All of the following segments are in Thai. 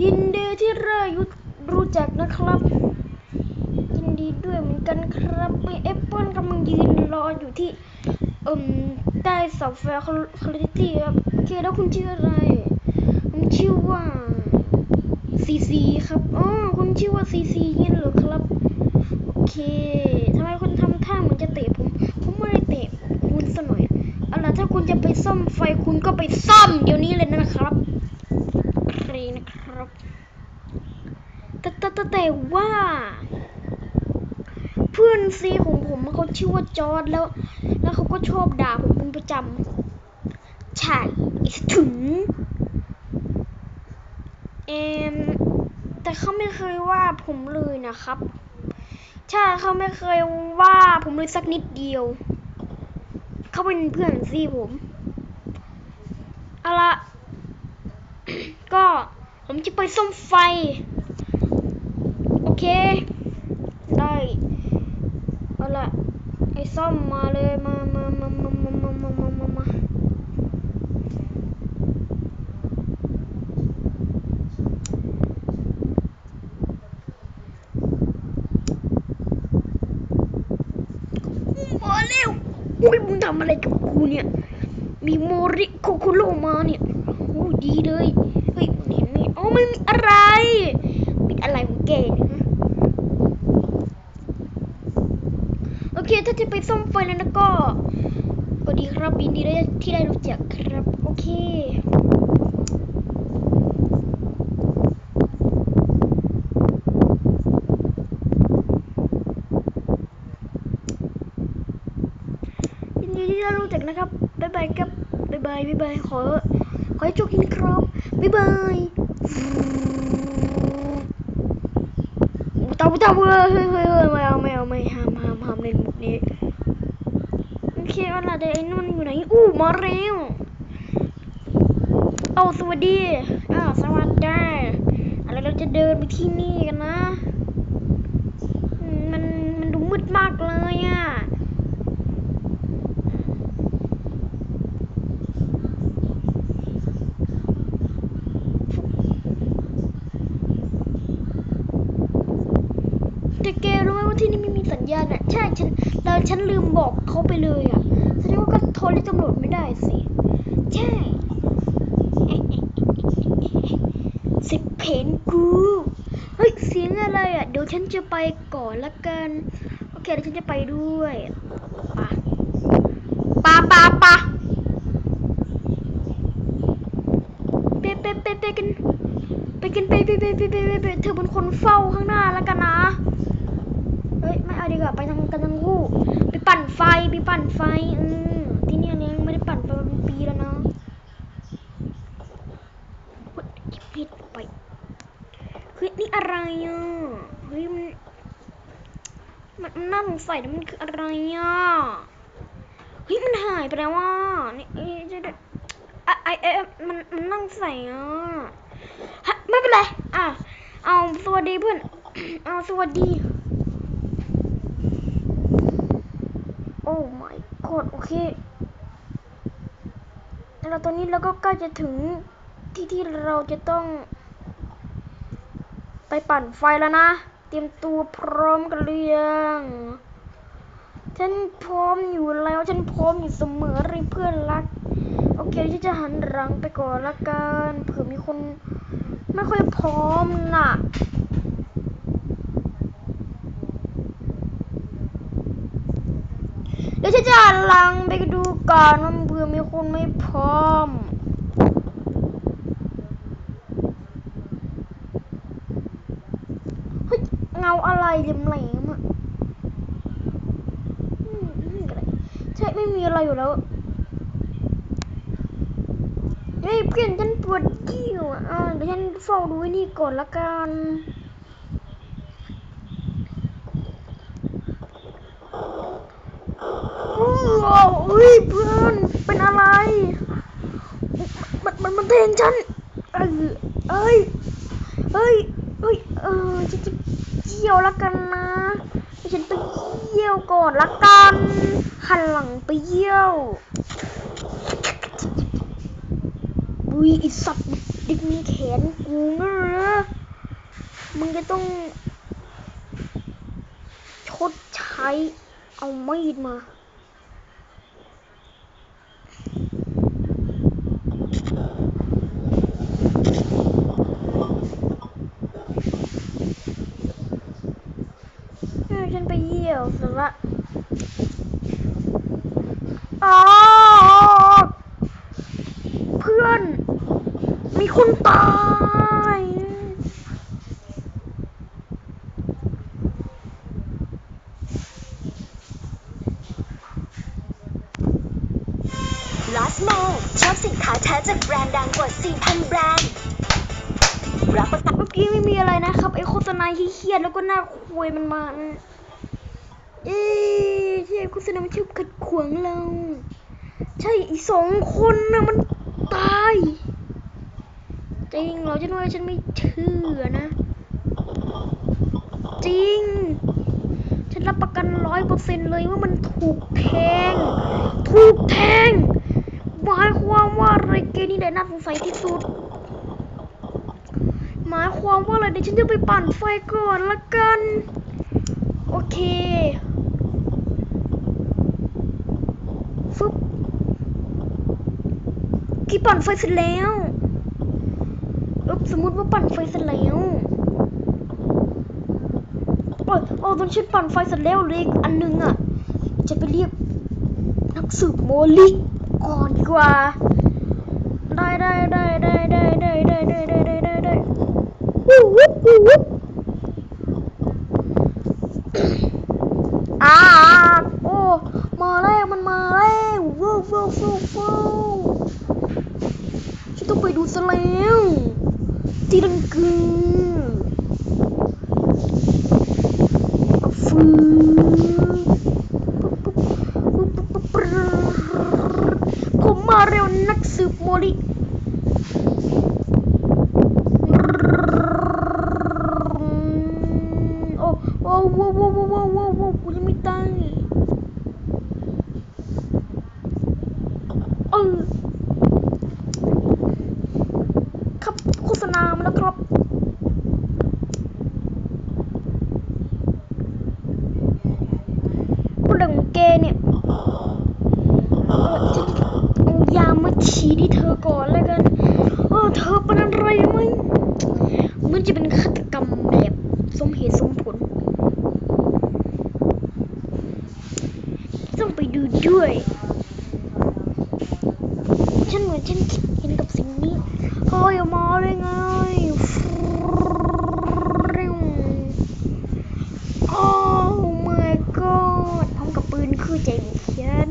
ยินดีที่เรายุรู้จักนะครับ ยินดีด้วยเหมือนกันครับไอแอปเปิลกำลังยืนรออยู่ที่เอ่มใต้เสาไฟคอลลิตี้ครับโอเคแล้วคุณชื่ออะไรผมชื่อว่าซีซีครับอ๋อคุณชื่อว่าซีซีเงี้ยเหรอครับโอเคทำไมคุณทำท่าเหมือนจะเตะผมผมไม่ได้เตะคุณซะหน่อยเอาล่ะถ้าคุณจะไปซ่อมไฟคุณก็ไปซ่อมเดี๋ยวนี้เลยนะครับโอเคนะครับ แต่แต่แต่ว่า เพื่อนซีของผมเขาชื่อว่าจอร์ดแล้ว แล้วเขาก็ชอบด่าผมเป็นประจำใช่ถึงเอมแต่เขาไม่เคยว่าผมเลยนะครับ ใช่เขาไม่เคยว่าผมเลยสักนิดเดียว เขาเป็นเพื่อนซีผมเอาละก็ผมจะไปซ่อมไฟ เค ได้ เอาละไอ้ซ่อมมาเลยมามามามามามามามามามามาเร็วอุ้ยมึงทำอะไรกับกูเนี่ย มีโมริโคคุโรมาเนี่ยโอ้ดีเลย เฮ้ยมันเห็นไหมอ๋อไม่มีอะไร มีอะไรของแกเนี่ยฮะ โอเค ถ้าจะไปซ่อมไฟแล้วนะก็ ก็ดีครับยินดีได้ที่ได้รู้จักครับ โอเคยินดีที่ได้รู้จักนะครับบ๊ายบายครับบ๊ายบายบ๊ายบายขอขอให้โชคดีนะครับบ๊ายบายเตาเตาเฮ้ยเฮ้ยเฮ้ยเฮ้ย เคเอาล่ะเดี๋ยวไอ้นั่นอยู่ไหน อู้มาเร็วเอาสวัสดีอ้าวสวัสดีอะไรเราจะเดินไปที่นี่กันนะ มันมันดูมืดมากเลยอะแต่แกรู้ไหมว่าที่นี่ไม่มีสัญญาณอะ ใช่ฉันแล้วฉันลืมบอกเขาไปเลยอะ ดงว่าเรียกตำรวจไม่ได้สิ ใช่สิบเพนกูเฮ้ยเสียงอะไรอะ เดี๋ยวฉันจะไปก่อนละกัน โอเคเดี๋ยวฉันจะไปด้วยปะปะปะปะไปไปไปไปกันไปกันไปไปไปไปไปไปไปเธอเป็นคนเฝ้าข้างหน้าแล้วกันนะ เฮ้ย ไม่เอาดีกว่าไปทางกันทั้งคู่ ไปปั่นไฟ ไปปั่นไฟอืม เป็นปีแล้วนะเฮ้ยหยิดไปเฮ้ยนี่อะไรอะเฮ้ยมันมันมันน่าสงสัยนะมันคืออะไรอะเฮ้ยมันหายไปแล้วว่านี่เอ้เดี๋ยวเดี๋ยวอะไอเอมันมันนั่งใส่อะฮะไม่เป็นไรอะเอาสวัสดีเพื่อนเอาสวัสดี โอ้ my god โอเค แล้วตอนนี้เราก็ใกล้จะถึงที่ที่เราจะต้อง ไปปั่นไฟแล้วนะ เตรียมตัวพร้อมกันหรือยังฉันพร้อมอยู่แล้ว ฉันพร้อมอยู่เสมอเลยเพื่อนรัก โอเคฉันจะหันหลังไปก่อนละกันเผื่อมีคนไม่ค่อยพร้อมน่ะเดี๋ยวฉันจะหันหลังไปดู ก่อนว่าเผื่อมีคนไม่พร้อมเฮ้ยเงาอะไรเหลี่ยมแหลมอะใช่ไม่มีอะไรอยู่แล้วเฮ้ยเพื่อนฉันปวดเยี่ยวอะเดี๋ยวฉันเฝ้าดูนี่ก่อนละกันว้าวเฮ้ยเพื่อนเป็นอะไรมันมันมันเทงฉันเอ้ยเอ้ยเฮ้ยเฮ้ยเออฉันจะเยี่ยวละกันนะฉันไปเยี่ยวก่อนละกันหันหลังไปเยี่ยวอุ้ยไอสัตว์ดึงแขนกูนะมึงจะต้องชดใช้เอามีดมา นไปเยี่ยวสละอ๋อเพื่อน มีคนตายลอสโมชอบสินค้าแท้จากแบรนด์ดังกว่า 4,000 แบรนด์รับประกันเมื่อกี้ไม่มีอะไรนะครับ ไอโฆษณาที่เครียดแล้วก็น่าคุยมันมัน เอ๊ที่ไอโฆษณามันชอบขัดขวางเรา ใช่อีสองคนนะมันตาย จริงเหรอฉันว่าฉันไม่เชื่อนะ จริง ฉันรับประกันร้อยเปอร์เซ็นเลยว่ามันถูกแทง ถูกแทงหมายความว่าอะไรเกนี่แหละน่าสงสัยที่สุดหมายความว่าอะไรเดี๋ยวฉันจะไปปั่นไฟก่อนละกัน โอเค ฟึบ กี่ปั่นไฟเสร็จแล้วอบสมมติว่าปั่นไฟเสร็จแล้วโอ้ยโอ้ตอนฉันปั่นไฟเสร็จแล้วเลยอันหนึงอะ จะไปเรียกนักสืบโมลิก่อนดีกว่า ได้ได้ได้ได้ได้ได้ได้ได้ได้ได้ได้ได้วู้วู้วู้วู้อ่าโอ้มาแล้วมันมาแล้วว้าวว้าวว้าวว้าวฉันต้องไป ดูซะแล้วตีดังกือเอาฟืผมมาเร็วนักสืบโมลิ โอ้โอ้โว้โว้โว้โว้โว้โว้กูจะไม่ตายเออครับโฆษณามาแล้วครับพูดเรื่องของแกเนี่ยเออจะเอายามาฉีดที่เธอก่อนแล้วกันเออเธอเป็นอะไรไหม มันจะเป็นฆาตกรรมแบบสมเหตุสมผล ต้องไปดูด้วย ฉันเหมือนฉันคิดเห็นกับสิ่งนี้เฮ้ยเอามาได้ไงโอ้ my god พร้อมกับปืนคือใจของฉัน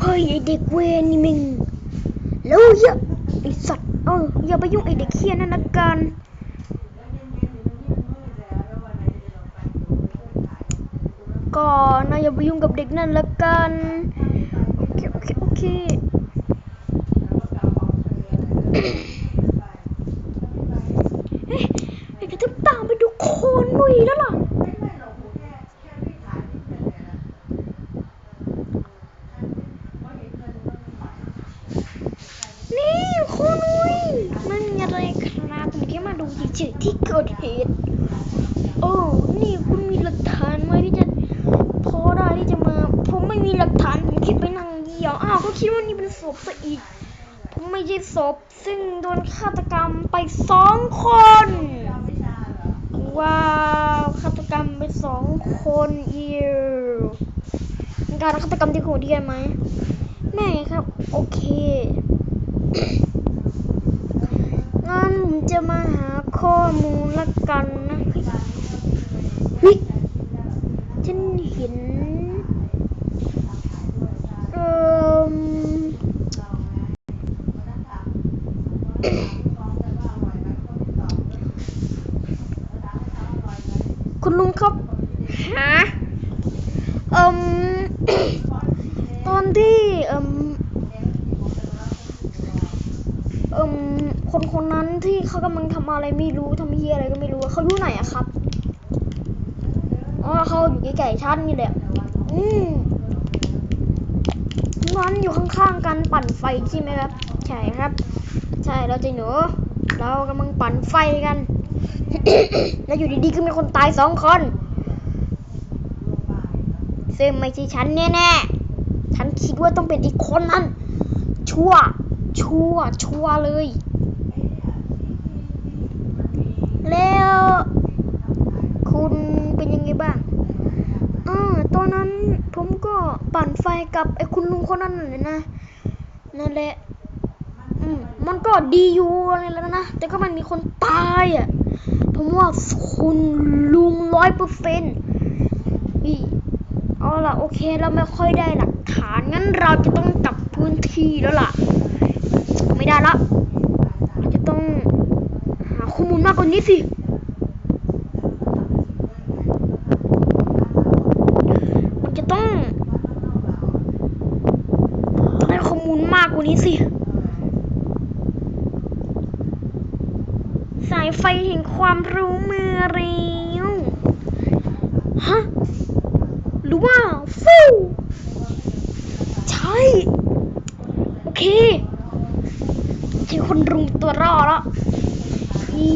เฮ้ยไอเด็กเวรนี่มึงแล้วอย่าไอสัตว์เอออย่า ไปยุ่งไอเด็กเคี้ยนั่นนะกันก่อนนะอย่าไปยุ่งกับเด็กนั่นละกันโอเคโอเคโอเคเฮ้ยไอ้กระทึบตามไปดูโคนหนุ่ยแล้วล่ะโคุณนุ้ยมันมีอะไรครับผมแค่มาดูเฉยๆที่เกิดเหตุโอ้นี่คุณมีหลักฐานไหมที่จะพอได้ที่จะมา ผมไม่มีหลักฐานผมคิดไปนั่งเหี่ยวอ้าวก็คิดว่านี่เป็นศพซะอีก ผมไม่ใช่ ศพซึ่งโดนฆาตกรรมไปสองคน ว้าวฆาตกรรมไปสองคนอิวการฆาตกรรมที่โหดเหี้ยมไหมไม่ครับ โอเคงั้นผมจะมาหาข้อมูลละกันนะฮ้ยฉันเห็น เอ่อ คุณลุงครับหาเอ่ม ตอนที่เอ่ม เอ เอ่ม คนคนนั้นที่เขากำลังทำอะไรไม่รู้ทำเฮียอะไรก็ไม่รู้เขาอยู่ไหนอะครับอ๋อเขาอยู่ใกล้ๆชั้นนี่แหละอืมนั้นอยู่ข้างๆกันปั่นไฟใช่ไหมครับ ใช่ครับ ใช่เราจะหนูเรากำลังปั่นไฟกัน แล้วอยู่ดีๆก็มีคนตายสองคนซึ่งไม่ใช่ฉันแน่ๆ ฉันคิดว่าต้องเป็นอีกคนนั้น ชัวชัวชัวเลย แล้ว คุณเป็นยังไงบ้างอ่าตอนนั้นผมก็ปั่นไฟกับไอ้คุณลุงคนนั้นน่ะนะ นั่นแหละ อืมมันก็ดีอยู่อะไรแล้วนะ แต่ก็มันมีคนตายอะ ผมว่าคุณลุงร้อยเปอร์เซ็นต์เอาล่ะโอเคเราไม่ค่อยได้หลักฐานงั้นเราจะต้องกลับพื้นที่แล้วล่ะ ไม่ได้ละเราจะต้องหาข้อมูลมากกว่านี้สิ มันจะต้องได้ข้อมูลมา กกว่านี้สิ สายไฟแห่งความรู้มือเร็วฮะหรือว่าฟูใช่ โอเคเจอคนรุมตัวรอแล้วอี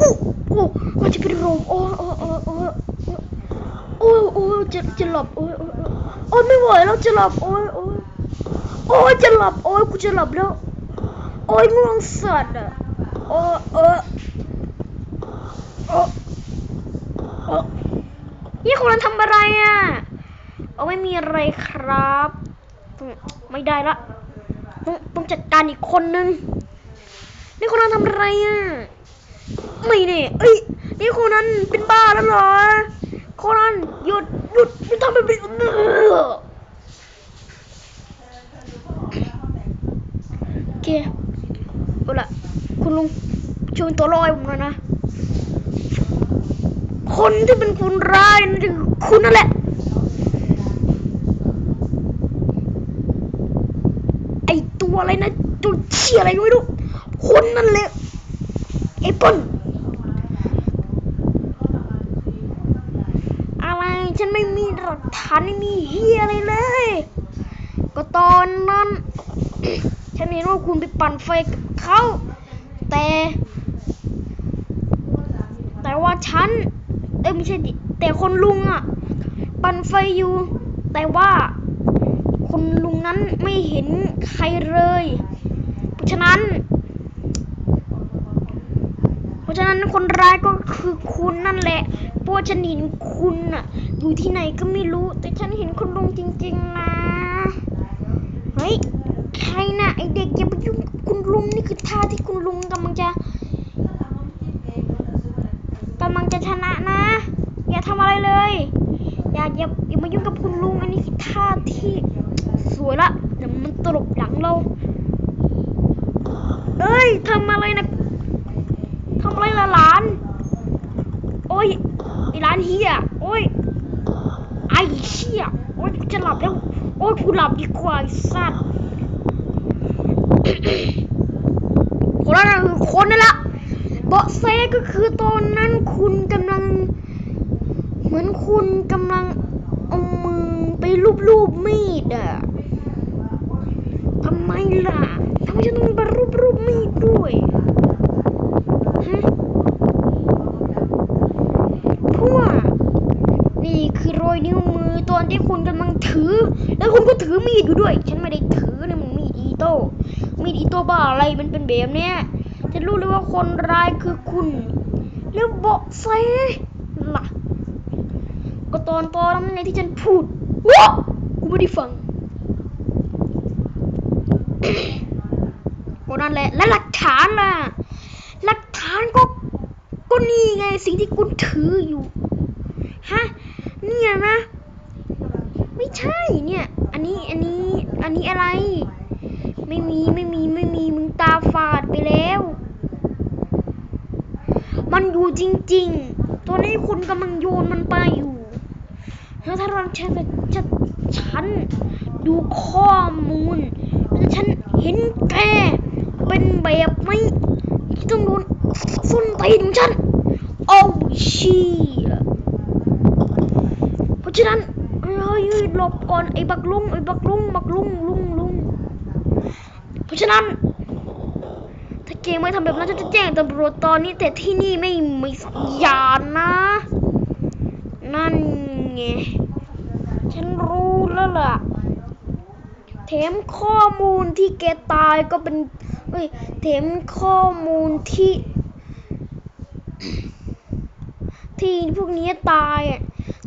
อู้อู้มันจะเป็นลมโอ้โอ้โอ้โอ้โอ้โอ้จะจะหลับโอ้โอ้โอ้ไม่ไหวแล้วจะหลับโอ้โอ้ โอ้ยจะหลับ โอ้ยกูจะหลับแล้ว โอ้ยง่วงสัตว์อะโอ้เออโอ้โอ้นี่คุณทำอะไรอะโอ้ไม่มีอะไรครับ ไม่ได้ละต้องต้องจัดการอีกคนนึง นี่คนนั้นทำอะไรอะ ไม่เนี่ยเอ้ย นี่คนนั้นเป็นบ้าแล้วเหรอ คนนั้นหยุดหยุดหยุดทำแบบนี้ เออโอเคเอาละคุณลุงช่วยตัวลอยผมหน่อยนะ คนที่เป็นคนร้ายนั่นคือคุณนั่นแหละ ไอตัวอะไรนะตัวเชี่ยอะไรก็ไม่รู้ คนนั่นแหละไอ้ปิ้ลอะไรฉันไม่มีหลักฐานไม่มีเฮียอะไรเลย ก็ตอนนั้น ฉันเห็นว่าคุณไปปั่นไฟกับเขาแต่ แต่ว่าฉัน เอ้ยไม่ใช่ดิแต่คนลุงอะปั่นไฟอยู่ แต่ว่าคนลุงนั้นไม่เห็นใครเลย เพราะฉะนั้น เพราะฉะนั้นคนร้ายก็คือคุณนั่นแหละเพราะว่าฉันเห็นคุณอะอยู่ที่ไหนก็ไม่รู้ แต่ฉันเห็นคุณลุงจริง ๆ นะ เฮ้ย ใครนะไอเด็กอย่าไปยุ่งกับคุณลุงนี่คือท่าที่คุณลุงกำลังจะกำลังจะชนะนะ อย่าทำอะไรเลย อย่าอย่าอย่ามายุ่งกับคุณลุงอันนี้คือท่าที่สวยละเดี๋ยวมันตลบหลังเราเอ้ยทำอะไรนะทำอะไรละหลาน โอ้ยไอหลานเฮียโอ้ยไอเชี่ยโอ้ยกูจะหลับแล้ว โอ้ยกูหลับดีกว่าไอสัตว์ คนนั้นน่ะคือคนนั่นละเบาะแสก็คือตอนนั้นคุณกำลัง เหมือนคุณกำลังเอามือไปลูบลูบๆมีดอะทำไมล่ะทำไมฉันต้องไปรูปรูปๆมีดด้วยฮะเพราะว่านี่คือรอยนิ้วมือตอนที่คุณกำลังถือ แล้วคุณก็ถือมีดอยู่ด้วย ฉันไม่ได้ถือนะมึงมีดอีโต้ มีด อีโต้บ้าอะไรมันเป็นแบบเนี้ยจะรู้เลยว่าคนร้ายคือคุณแล้วเบาะแสล่ะก็ตอนตอนนั้นไงที่ฉันพูดว้ากูไม่ได้ฟังก็นั่นแหละและหลักฐานล่ะ หลักฐานก็ก็นี่ไงสิ่งที่คุณถืออยู่ฮะเนี่ยนะ ไม่ใช่เนี่ย อันนี้อันนี้อันนี้อะไร ไม่มีไม่มีไม่มีมึงตาฝาดไปแล้ว มันอยู่จริง ๆ ตัวนี้คุณกำลังโยนมันไปอยู่แล้วถ้าเราฉันจะฉันดูข้อมูลแล้วฉันเห็นแกเป็นแบบนี้ต้องโดนส้นตีนของฉันโอ้ชี่เพราะฉะนั้นเฮ้ยเฮ้ยเฮ้ยหลบก่อนไอ้บักลุงไอ้บักลุงบักลุงลุงลุง เพราะฉะนั้น ถ้าเกมไม่ทำแบบนั้นฉันจะแจ้งตำรวจตอนนี้แต่ที่นี่ไม่มีสัญญาณนะ นั่นไง ฉันรู้แล้วล่ะแถมข้อมูลที่แกตายก็เป็นเฮ้ยแถมข้อมูลที่ ที่พวกนี้ตายอะ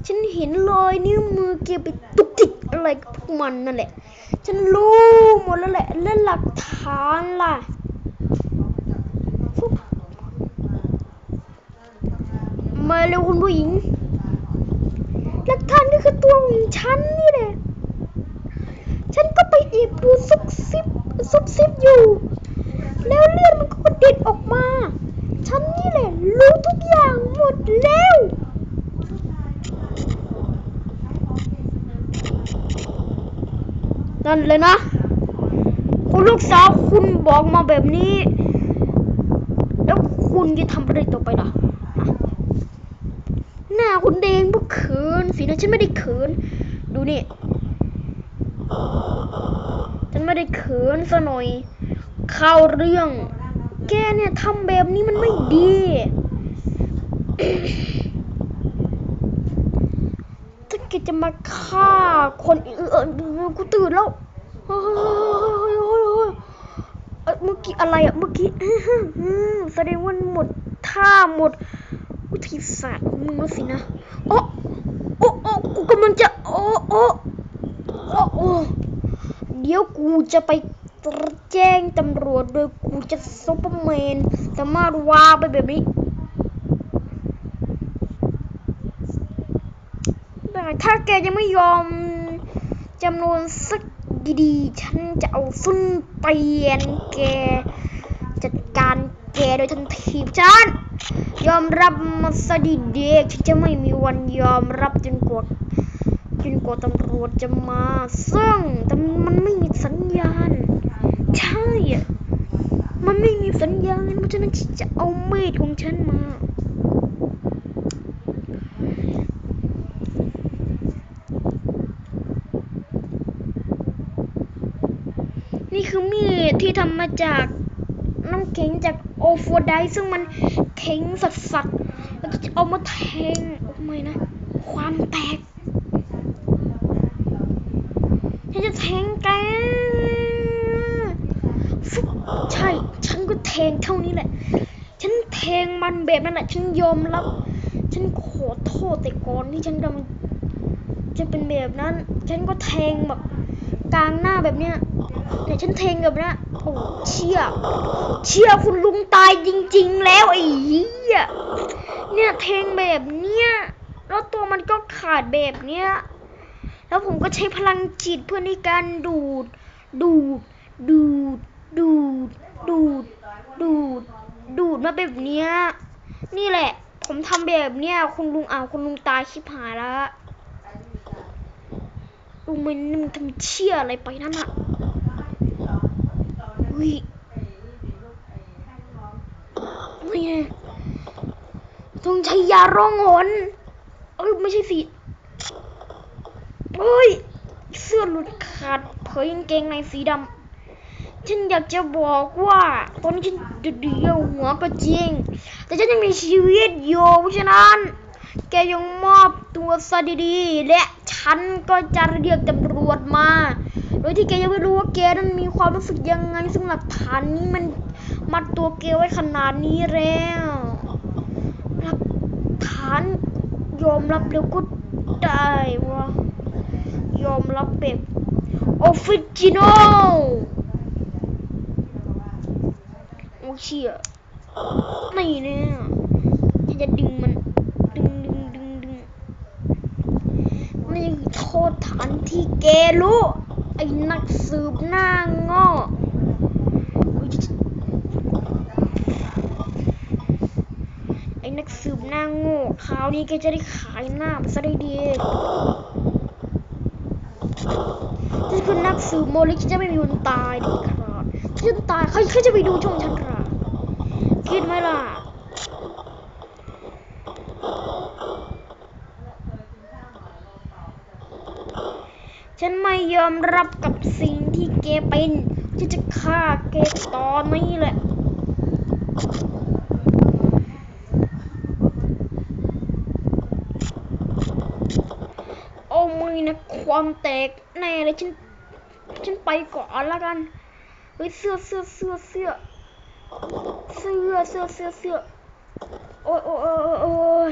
ฉันเห็นรอยนิ้วมือแกไปตุกติกอะไรกับพวกมันนั่นแหละ ฉันรู้หมดแล้วแหละและหลักฐานล่ะมาเร็วคุณผู้หญิง หลักฐานก็คือตัวของฉันนี่แหละ ฉันก็ไปแอบดูซุบซิบซุบซิบอยู่ แล้วเลือดมันก็กระเด็นออกมา ฉันนี่แหละรู้ทุกอย่างหมดแล้ว นั่นเลยนะ คุณลูกสาวคุณบอกมาแบบนี้ แล้วคุณจะทำอะไรต่อไปล่ะหน้าคุณแดงพวกเขินสินะฉันไม่ได้เขิน ดูนี่ ฉันไม่ได้เขินซะหน่อย เข้าเรื่อง แกเนี่ยทำแบบนี้มันไม่ดี ถ้าแกจะ มาฆ่าคนอื่นเออกูตื่นแล้วเฮ้ยเฮ้ยเฮ้ยเฮ้ยเอ้ยเมื่อกี้อะไรอะเมื่อกี้อื้อหืออื้อแสดงว่าหมดท่าหมดวิธีศาสตร์ของมึงแล้วสินะโอ้โอ้โอ้กูกำลังจะโอโอ้โอ้โอ้เดี๋ยวกูจะไปแจ้งตำรวจโดยกูจะซุปเปอร์แมนสามารถวาไปแบบนี้ ถ้าแกยังไม่ยอมจำนวนสักดีๆ ฉันจะเอาส้นเตียนแก จัดการแกโดยทันทีฉัน ยอมรับมาซะดีเด็กฉันจะไม่มีวันยอมรับจนกว่าจนกว่าตำรวจจะมา ซึ่งแต่มันไม่มีสัญญาณ ใช่ มันไม่มีสัญญาณเพราะฉะนั้นฉันจะเอามีดของฉันมา นี่ คือมีดที่ทำมาจากน้ำแข็งจากโอโฟไดซึ่งมันแข็งสัสๆแล้วก็จะเอามาแทงโอ้ไม่นะ ความแตกฉันจะแทงแกใช่ ฉันก็แทงเท่านี้แหละ ฉันแทงมันแบบนั้นแหละฉันยอมรับ ฉันขอโทษแต่ก่อนที่ฉันกำลังจะเป็นแบบนั้น ฉันก็แทงแบบกลางหน้าแบบเนี้ย เนี่ยฉันเทงกับนะโอ้เชี่ยเชี่ยคุณลุงตายจริง ๆ แล้วไอ้เหี้ยเนี่ยเทงแบบเนี้ยแล้วตัวมันก็ขาดแบบเนี้ยแล้วผมก็ใช้พลังจิตเพื่อในการดูด ดูด ดูด ดูด ดูด ดูด ดูดมาแบบเนี้ยนี่แหละ ผมทำแบบเนี้ยคุณลุงอ้าวคุณลุงตายชิบหายแล้วลุงมันมึงทำเชี่ยอะไรไปนั่นอะ อุ้ยนี่ไงต้องใช้ยาร้องหนเอ้ยไม่ใช่สิเอ้ย เสื้อหลุดขาดเผยกางเกงในสีดำฉันอยากจะบอกว่าตอนนี้ฉันจะเดียวหัวก็จริง แต่ฉันยังมีชีวิตอยู่เพราะฉะนั้น แกยังมอบตัวซะดีๆ และฉันก็จะเรียกตำรวจมา โดยที่แกยังไม่รู้ว่าแกนั้นมีความรู้สึกยังไง ซึ่งหลักฐานนี้มันมัดตัวแกไว้ขนาดนี้แล้วหลักฐานยอมรับแล้วก็ได้ว่ายอมรับแบบออฟฟิจินอลโอ้เชี่ยนี่เนี่ยจะดึงมันดึงดึงดึงดึงนี่โทษฐานที่แกรู้ ไอ้นักสืบหน้าโง่ไอ้นักสืบหน้าโง่คราวนี้แกจะได้ขายหน้ามันซะได้ดีนี่คือนักสืบโมลิกจะไม่มีวันตายเด็ดขาดฉันจะตายใครใครจะไปดูช่องฉันล่ะคิดไหมล่ะ ฉันไม่ยอมรับกับสิ่งที่แกเป็นฉันจะฆ่าแกตอนนี้แหละโอ้ไม่นะความแตกแน่เลยฉันฉันไปก่อนละกันเฮ้ยเสื้อเสื้อเสื้อเสื้อเสื้อเสื้อเสื้อเสื้อโอ้ยโอ้ยโอ้ย